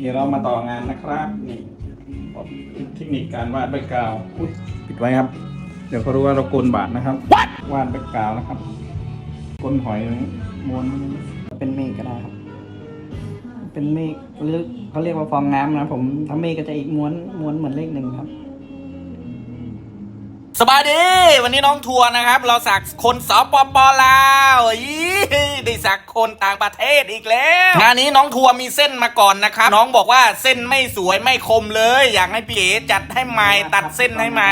เดี๋ยวเรามาต่องานนะครับนี่เทคนิคการวาดใบกาวอุ๊ยปิดไว้ครับ เดี๋ยวเขารู้ว่าเราโกนบาทนะครับวาดใบกาวนะครับก้นหอยม้วนเป็นเมฆก็ได้ครับ เป็นเมฆหรือเขาเรียกว่าฟองน้ำนะผมถ้าเมฆก็จะอีกม้วนม้วนเหมือนเลขหนึ่งครับสบายดี วันนี้น้องทัวร์นะครับ เราสักคนสปปลาวอี ได้สักคนต่างประเทศอีกแล้วงานนี้น้องทัวร์มีเส้นมาก่อนนะครับ น้องบอกว่าเส้นไม่สวยไม่คมเลย อยากให้พี่เอ๋จัดให้ใหม่ตัดเส้นให้ไหม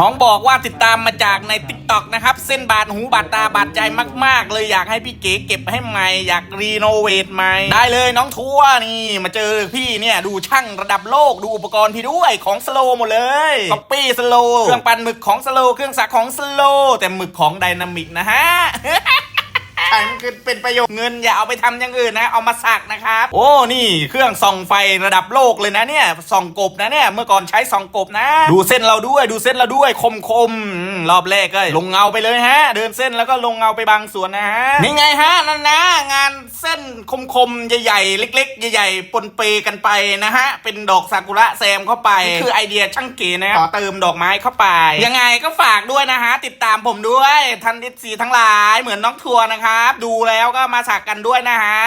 น้องบอกว่าติดตามมาจากในติ๊กต็อกนะครับ เส้นบาดหูบาดตาบาดใจมาก ๆ เลยอยากให้พี่เก๋เก็บให้ใหม่อยากรีโนเวทใหม่ได้เลยน้องทัวร์นี่มาเจอพี่เนี่ยดูช่างระดับโลกดูอุปกรณ์พี่ด้วยของสโลหมดเลยก๊อปปี้สโลเครื่องปั่นหมึกของสโลเครื่องสักของสโลแต่หมึกของไดนามิกนะฮะ อันคือเป็นประโยชน์เงินอย่าเอาไปทำอย่างอื่นนะ เอามาสักนะครับ โอ้นี่เครื่องส่องไฟระดับโลกเลยนะเนี่ยส่องกบนะเนี่ยเมื่อก่อนใช้ส่องกบนะ ดูเส้นเราด้วยดูเส้นเราด้วยคมคมๆอืมรอบแรกก็ลงเงาไปเลยฮะ เดินเส้นแล้วก็ลงเงาไปบางส่วนนะฮะนี่ไงฮะนั่นนะงานเส้นคมคมๆใหญ่ๆ เล็ก ๆ ใหญ่ๆปนเปกันไปนะฮะ เป็นดอกซากุระแซมเข้าไปนี่คือไอเดียช่างเก๋นะต่อเติมดอกไม้เข้าไป ยังไงก็ฝากด้วยนะฮะติดตามผมด้วยทันดิสีทั้งหลายเหมือนน้องทัวร์นะครับดูแล้วก็มาสักกันด้วยนะฮะ